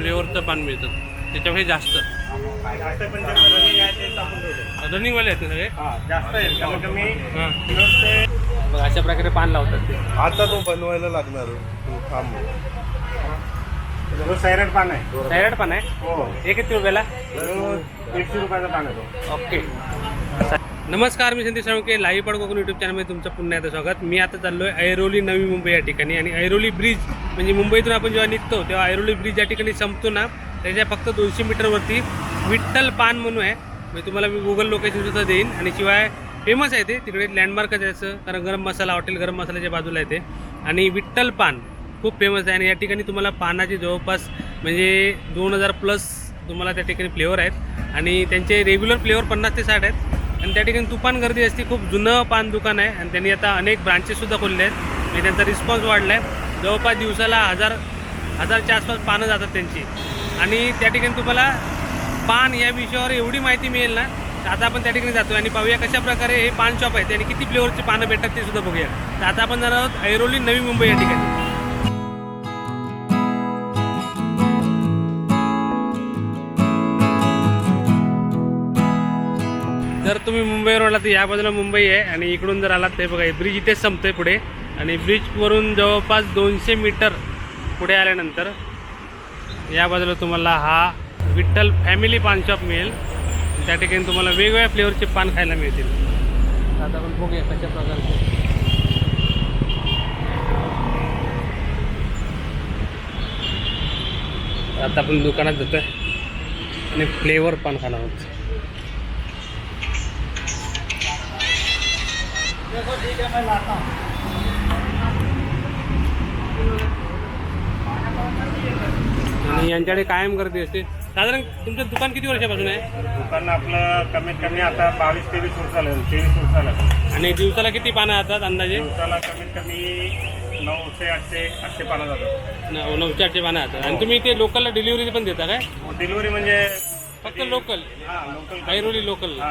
फ्लेवरचं पान मिळतं. त्याच्यापेक्षा जास्त. जास्त पण जे running आहे ते टाकून ठेवतो. रनिंगवाले आहेत ना सगळे? हा, जास्त आहे कमीत कमी हां. नुसते बघ अशा प्रकारे पान लावतात ते. आता तो बनवायला लागणार तो थांब. सैरट पान आहे. थायरॉइड पान आहे? हो. हे किती रुपयाला तो दीडशे रुपयाचा पान आहे तो. ओके. नमस्कार मी संदेश साळुंके लाईव्ह पड कोकण यूट्यूब चॅनलमध्ये तुमचं पुन्हा एकदा स्वागत. मी आता चाललो आहे ऐरोली नवी मुंबई या ठिकाणी. आणि ऐरोली ब्रिज म्हणजे मुंबईतून आपण जेव्हा निघतो तेव्हा ऐरोली ब्रिज या ठिकाणी संपतो ना त्याच्या फक्त दोनशे मीटरवरती विठ्ठल पान म्हणून आहे. म्हणजे तुम्हाला मी गुगल लोकेशन सुद्धा देईन. आणि शिवाय फेमस आहे ते. तिकडे लँडमार्कच आहे असं. कारण गरम मसाला हॉटेल गरम मसाल्याच्या बाजूला आहे ते. आणि विठ्ठल पान खूप फेमस आहे. आणि या ठिकाणी तुम्हाला पानाचे जवळपास म्हणजे दोन हजार प्लस तुम्हाला त्या ठिकाणी फ्लेवर आहेत. आणि त्यांचे रेग्युलर फ्लेवर पन्नास ते साठ आहेत. आणि त्या ठिकाणी तुफान गर्दी असते खूप जुनं पान दुकान आहे. आणि त्यांनी आता अनेक ब्रांचेससुद्धा खोलले आहेत. म्हणजे त्यांचा रिस्पॉन्स वाढला आहे जवळपास दिवसाला हजार हजारच्या आसपास पानं जातात त्यांची. आणि त्या ठिकाणी तुम्हाला पान या विषयावर एवढी माहिती मिळेल ना तर आता आपण त्या ठिकाणी जातो आणि पाहूया कशा प्रकारे हे पान शॉप आहे. आणि किती फ्लेवरची पानं भेटतात ते सुद्धा बघूया. तर आता आपण जाणार आहोत ऐरोली नवी मुंबई या ठिकाणी. जर तुम्ही मुंबईवर आलात तर या बाजूला मुंबई आहे आणि इकडून जर आलात ते बघा ब्रिज इथेच संपतंय पुढे. आणि ब्रिजवरून जवळपास दोनशे मीटर पुढे आल्यानंतर या बाजूला तुम्हाला हा विठ्ठल फॅमिली पान शॉप मिळेल. त्या ठिकाणी तुम्हाला वेगवेगळ्या फ्लेवरचे पान खायला मिळतील. आता आपण बघूया कशा प्रकारचे. आता आपण दुकानात जातोय आणि फ्लेवर पान खाणार आहोत. आणि यांच्याकडे कायम गर्दी असते. साधारण तुमचं दुकान किती वर्षापासून आहे? दुकान आपलं कमीत कमी आता बावीस तेवीस वर्ष झालं तेवीस वर्ष झालं. आणि दिवसाला किती पानं येतात अंदाजे? दिवसाला कमीत कमी नऊशे आठशे आठशे पानं जातात. नऊशे आठशे पानं येतात आणि तुम्ही ते लोकलला डिलिव्हरी पण देता काय? डिलिव्हरी म्हणजे फक्त लोकल लोकल ऐरोली लोकल हा.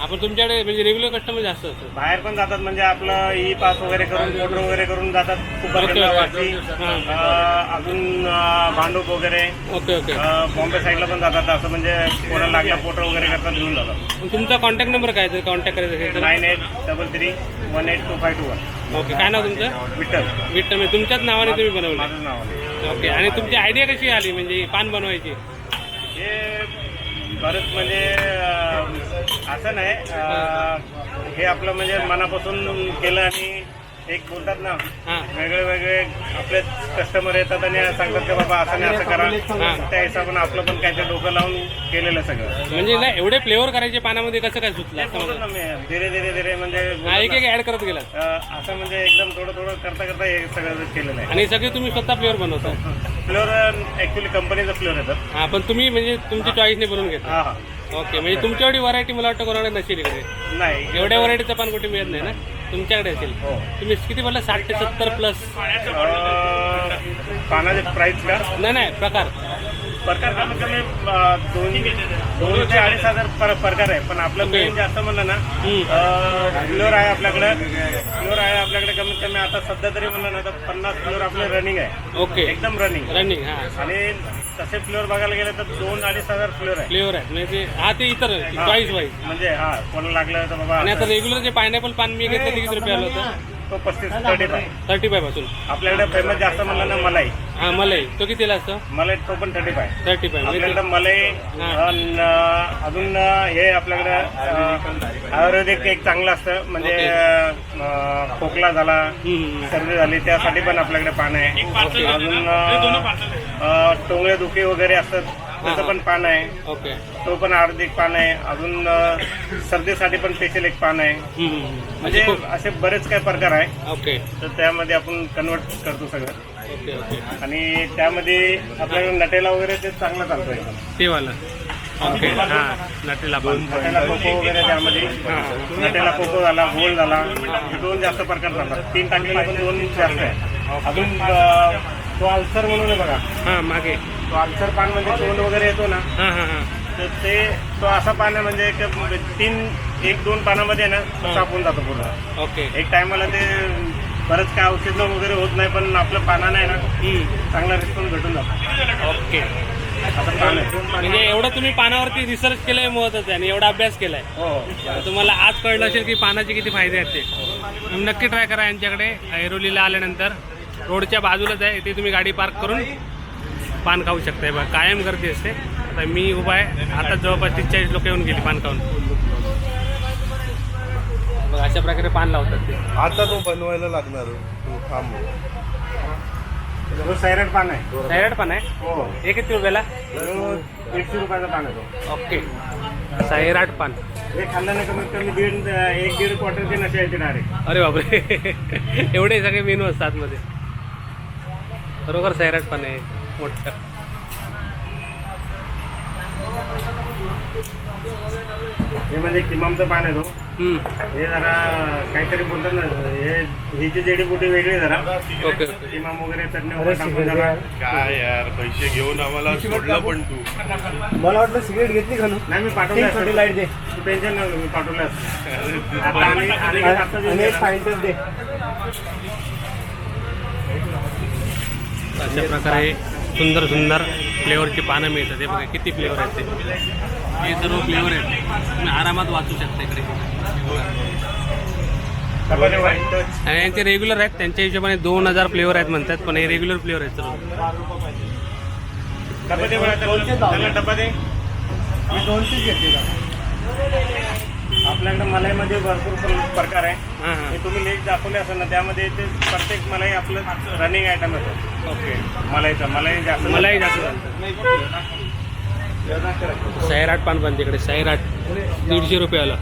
आपण तुमच्याकडे म्हणजे रेग्युलर कस्टमर जास्त असतो बाहेर पण जातात म्हणजे आपलं ई पास वगैरे करून फोटो वगैरे करून जातात कुंभकर्णा, वाशी, अं, अजून अं, भांडूप वगैरे. ओके ओके अं, बॉम्बे साईडला पण जातात असं म्हणजे कोणाला लागला फोटो वगैरे करतात घेऊन जातात. मग तुमचा कॉन्टॅक्ट नंबर काय जर कॉन्टॅक्ट करायचं असेल तर? Nine eight double three one eight two five two one okay काय नाव तुमचं? विठ्ठल. विठ्ठल म्हणजे तुमच्याच नावाने तुम्ही बनवलं. माझं नाव आहे. ओके आणि तुमची आयडिया कशी आली? म्हणजे पान बनवायची. हे बरंच म्हणजे असं नाही हे आपलं म्हणजे मनापासून केलं आणि एक बोलतात ना वेगळे वेगळे आपले कस्टमर येतात आणि सांगतात की बाबा असं नाही असं करा. त्या हिशोबाने आपलं पण काहीतरी डोकं लावून केलेलं सगळं. म्हणजे ना एवढे फ्लेवर करायचे पानामध्ये कसं काय सुचलं असं बोलतो मला ना मी धीरे धीरे धीरे म्हणजे हा एक एक ऍड करत गेला असं म्हणजे एकदम थोडं थोडं करता करता हे सगळं केलेलं आहे. आणि सगळे तुम्ही स्वतः फ्लेवर बनवता. फ्लोअर ऍक्च्युली कंपनीचं फ्लोअर येतात हा पण तुम्ही म्हणजे तुमची चॉईसने बनवून घेता हा हा. ओके म्हणजे तुमच्या एवढी व्हरायटी मला वाटतं कोणाकडे नसेल इकडे. नाही. एवढ्या व्हरायटीचं पान कुठे मिळत नाही ना? तुमच्याकडे असेल. हो. तुम्ही किती म्हटलं साठ ते सत्तर प्लस अं, पानाचे प्राईस का? नाही नाही प्रकार. प्रकार कमीत कमी दोन दोन ते अडीच हजार पर- प्रकार आहे. पण आपलं मेन जास्त म्हणलं ना. फ्लोर आहे आपल्याकडे. फ्लोर आहे आपल्याकडे कमीत कमी. आता सध्या तरी म्हणलं ना तर पन्नास फ्लोर आपले रनिंग आहे. ओके. एकदम रनिंग रनिंग हा. आणि तसे फ्लोर बघायला गेले तर दोन अडीच हजार फ्लोर आहे. फ्लेवर आहे. म्हणजे हा ते इतर चॉईस वाईज म्हणजे हा कोणाला लागलं तर बाबा आणि आता रेग्युलर जे पायनॅपल पान मी घेतलं ते किती रुपये आलं होतं? तो पस्तीस थर्टी फाय थर्टी फायपासून. आपल्याकडे फेमस जास्त म्हणलं ना मलाई. हा मलाई. तो कितीला असतो? मलाई तो पण थर्टी फाय थर्टी फाय म्हणजे आपल्याकडे मलाई अन, अजून हे आपल्याकडे आयुर्वेदिक एक चांगलं असतं. म्हणजे अं, खोकला झाला. सर्दी झाली त्यासाठी पण आपल्याकडे पान आहे. अजून अं, टोंगळे दुखी वगैरे असतात. त्याचं पण पान आहे. ओके. तो पण आयुर्वेदिक पान आहे. अजून अं, सर्दीसाठी पण स्पेशल एक पान आहे. हम्म. म्हणजे असे बरेच काही प्रकार आहे. ओके. तर त्यामध्ये आपण कन्वर्ट करतो सगळं. Okay okay. आणि त्यामध्ये आपल्याकडे नटेला वगैरे ते चांगलं चालतं एकदम ते वाला ओके. हा नटेला पान नटेला कोको वगैरे त्यामध्ये. नटेला कोको झाला गोल झाला. हे दोन जास्त प्रकार चालतात. तीन टाकलेले पण दोन जास्त आहे. अजून अं, तो अल्सर म्हणून आहे बघा. हा मागे. तो अल्सर पान म्हणजे तोंड वगैरे येतो ना हा हा हा. तर ते तो असा पान आहे म्हणजे एक तीन एक दोन पानामध्ये ना तो होऊन जातो पूर्ण. ओके. एक टायमाला ते बरंच काय औषध वगैरे होत नाही पण आपलं पानानं आहे ना हम्म. चांगला रिस्पॉन्स भेटून जातो. ओके. आता पान आहे. म्हणजे एवढं तुम्ही पानावरती रिसर्च केलंय महत्वाचं आहे आणि एवढा अभ्यास केलाय. हो. तुम्हाला आज कळलं असेल की पानाचे किती फायदे आहेत ते. मग नक्की ट्राय करा यांच्याकडे. ऐरोलीला आल्यानंतर. रोडच्या बाजूलाच आहे. इथे तुम्ही गाडी पार्क करून पान खाऊ शकताय बघा कायम गर्दी असते. आता मी उभा आहे आता जवळपास तीस चाळीस लोक येऊन गेली पान खाऊन. बघा अशा प्रकारे पान लावतात ते. आता तो बनवायला लागणार तो खांब तो सैरट पान आहे. थायरॉइड पान आहे? हो. हे किती रुपयाला? तो दीडशे रुपयाचा पान आहे तो. ओके. सैराट पान. हे खाल्ल्याने कमीत कमी दीड एक दीड क्वार्टरचे नशे यायचे डायरेक्ट अरे बापरे. एवढे सगळे मेनू असतात मध्ये. खरोखर सैराट पान आहे. मोठं. हे म्हणजे किमामचं पान आहे तो. हे जरा काहीतरी बोलतात ना हे ही जी जडीबुटी वेगळी आहे जरा. Okay okay. किमाम वगैरे चटणी वगैरे टाकून जरा काय यार पैसे घेऊन आम्हाला सोडलं पण तू. मला वाटलं सिगरेट घेतली का नाही मी पाठवलं छोटी लाइट दे. तू टेन्शन नाही मी पाठवलं असतं. आता आणि आता एक दे. अशा प्रकारे सुंदर सुंदर फ्लेवरची पानं मिळतात. हे बघा किती फ्लेवर आहेत ते. हे सर्व फ्लेवर आहेत. तुम्ही आरामात वाचू शकता इकडे. आणि यांचे रेग्युलर आहेत. त्यांच्या हिशोबाने दोन हजार फ्लेवर आहेत म्हणतात पण हे रेग्युलर फ्लेवर आहेत सर्व. आपल्याकडे मलाईमध्ये भरपूर प्र- प्रकार आहे. हां तुम्ही लेट दाखवले असेल ना त्यामध्ये ते प्रत्येक मलाई आपलं रनिंग आयटम येतो. ओके. मलाईचा मलाई जास्त मलाही जास्त सैराट पान पण तिकडे सैराट. दीडशे रुपयाला.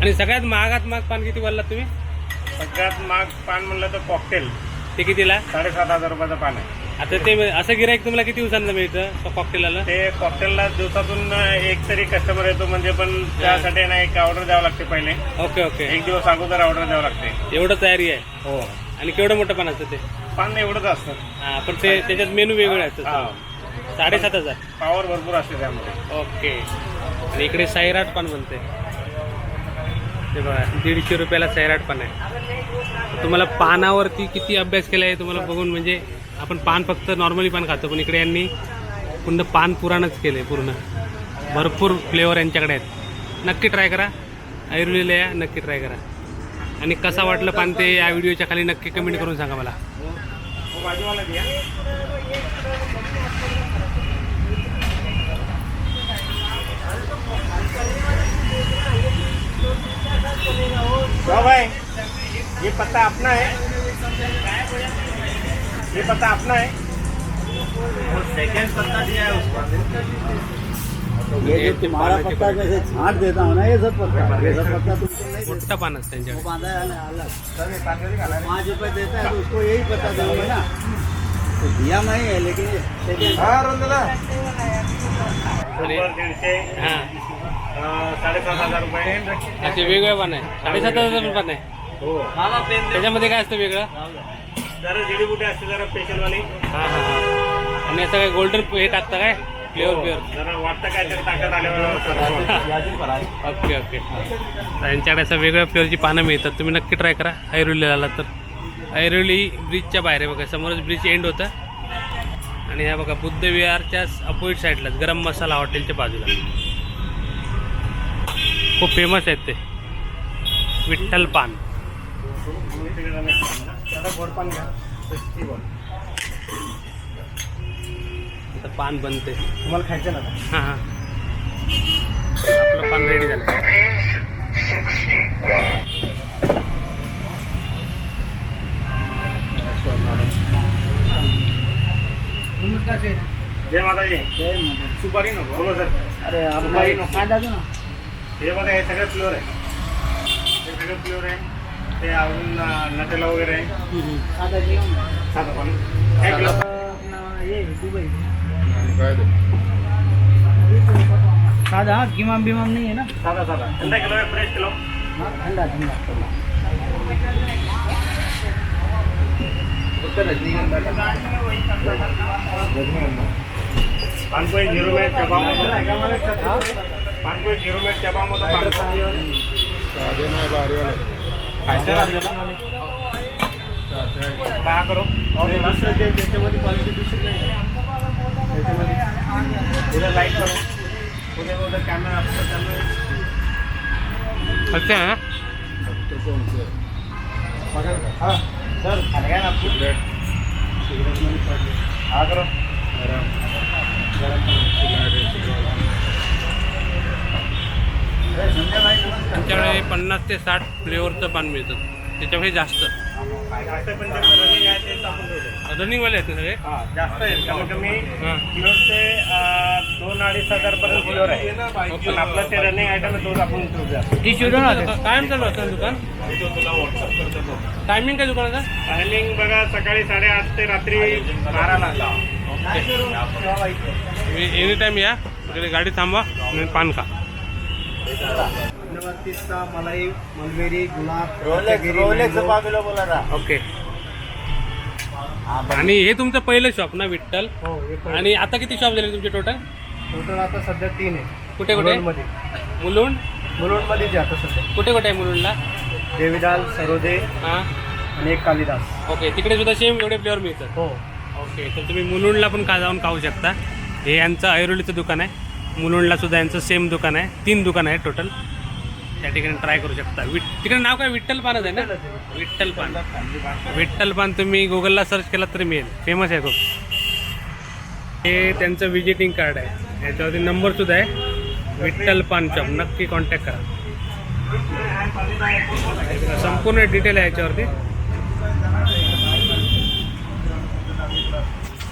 आणि सगळ्यात महागात महाग पान किती बोललात तुम्ही? सगळ्यात महाग पान म्हणलं तर कॉकटेल ते कितीला? साडेसात हजार रुपयाचं पान आहे. आता ते असं गिराईक तुम्हाला किती दिवसांना मिळतं कॉकटेलला ते कॉकटेलला दिवसातून एक तरी कस्टमर येतो म्हणजे पण त्यासाठी ना एक ऑर्डर द्यावं लागते पहिले. Okay okay. एक दिवस अगोदर ऑर्डर द्यावं लागते. एवढं तयारी आहे? हो. आणि केवढं मोठं पान असतं ते? पान एवढंच असतं. हा पण ते त्याच्यात मेनू वेगळे असतात. हा. साडेसात हजार. पॉवर भरपूर असते त्यामध्ये. ओके. आणि इकडे सैराट पान बनते. ते बघा दीडशे रुपयाला सैराट पान आहे. तुम्हाला पानावरती किती अभ्यास केला आहे तुम्हाला बघून म्हणजे आपण पान फक्त नॉर्मली पान खातो पण इकडे यांनी पूर्ण पान पुराणच केलं आहे पूर्ण. भरपूर फ्लेवर यांच्याकडे आहेत. नक्की ट्राय करा. आयुर्वेदिला या नक्की ट्राय करा. आणि कसा वाटलं पान ते या व्हिडिओच्या खाली नक्की कमेंट करून सांगा मला. ये पत्ता अपना है। ये पत्ता अपना है सेकंड पत्ता दिया है उसको ये जो तुम्हारा पत्ता जैसे छाट देता हूँ ना ये सब पत्ता. ये सब पत्ता तुमको नहीं मोठं पान असतं त्यांच्याकडे. वो बांधा है ना अलग पाँच रुपए देता है तो उसको यही पत्ता दूंगा ना? तो दिया मैं है लेकिन हां साडेसात हजार रुपये. वेगळे पण आहे. साडेसात हजार पण आहे. हो. त्याच्यामध्ये काय असतं वेगळं? जरा जडीबुटी असते जरा स्पेशल वाली हां हां हां. आणि असं काय गोल्डन हे टाकतं काय? प्युअर प्युअर जरा वाटतं काय तरी ताकद आल्यावर ओके ओके. त्यांच्याकडे असं वेगळ्या फ्लेवरची पानं मिळतात. तुम्ही नक्की ट्राय करा. ऐरोलीला आला तर. ऐरोली ब्रिजच्या बाहेर आहे बघा. समोरच ब्रिज एंड होतं. आणि ह्या बघा बुद्ध विहारच्याच अपोजिट साईडलाच गरम मसाला हॉटेलच्या बाजूला. खूप फेमस आहेत ते. विठ्ठल पान. आता गोड पान घ्या आता पान बनते. तुम्हाला खायचं ना हां हां. आपलं पान रेडी झालं. जय माताजी. सुपारी नको. बोलो सर. अरे आप सुपारी नको. कांदा दो ना. हे बघा हे सगळे फ्लोअर आहे. हे सगळे फ्लोअर आहे. ते अजून नटेला वगैरे आहे. साधं काय किलो दुबई. काय ते? सादा हाँ किमाम बिमाम नहीं है ना? साधा साधा. ठंडा किलो आहे फ्रेश किलो. हाँ ठंडा ठंडा पानपोई झिरो मिनिट चपामधून पानपोई झिरो मिनिट चपामधून साधे नाही भारीवाले. करो? सा दुसरं ते त्याच्यामध्ये क्वालिटी दुसरी नाही त्याच्यामध्ये इधर लाइट करो. उधर उधर कैमरा आपका कैमरा अच्छा है? हाँ सर का ना आपको हाँ करो संध्याकाळी नमस्कार आमच्याकडे पन्नास ते साठ फ्लेवरचं पान मिळतं. त्याच्यापेक्षा जास्त. रनिंगवाले आहेत ना सगळे? हा जास्त आहे कमीत कमी किलोचे अं, दोन अडीच हजार पर्यंत किलोर आहे. पण आपलं ते रनिंग आयटम तो आपण ठेवूया ती शिवडून कायम चालू असतं दुकान? टायमिंग काय दुकानाचा? टायमिंग बघा सकाळी साडेआठ ते रात्री बाराला. एनी टाइम या. गाडी थांबवा पान खा. पिस्ता मलाई मलबेरी गुलाब रोलेक्स ओके. आणि हे तुमचं पहिलं शॉप ना विठ्ठल? हो हे आणि आता किती शॉप झाले तुमचे टोटल टोटल आता सध्या तीन आहे. कुठे कुठे? मध्ये मुलुंड? मुलुंडमध्ये जे आता सध्या. कुठे कुठे आहे मुलुंडला? देविदाल सरोदे हां. आणि एक कालिदास. ओके तिकडे सुद्धा सेम एवढे फ्लेवर मिळतात. हो. ओके तर तुम्ही मुलुंडला पण का जाऊन खाऊ शकता. हे यांचं ऐरोलीचं दुकान आहे. मुलुंडला सुद्धा यांचं सेम दुकान आहे. तीन दुकान आहे टोटल त्या ठिकाणी ट्राय करू शकता. विट तिकडे नाव काय? विठ्ठल पानच आहे ना? विठ्ठल पान. विठ्ठल पान तुम्ही गुगलला सर्च केलात तरी मिळेल. फेमस आहे खूप हे त्यांचं विजिटिंग कार्ड आहे. याच्यावरती नंबर सुद्धा आहे. विठ्ठल पान शॉप नक्की कॉन्टॅक्ट करा. संपूर्ण डिटेल आहे याच्यावरती.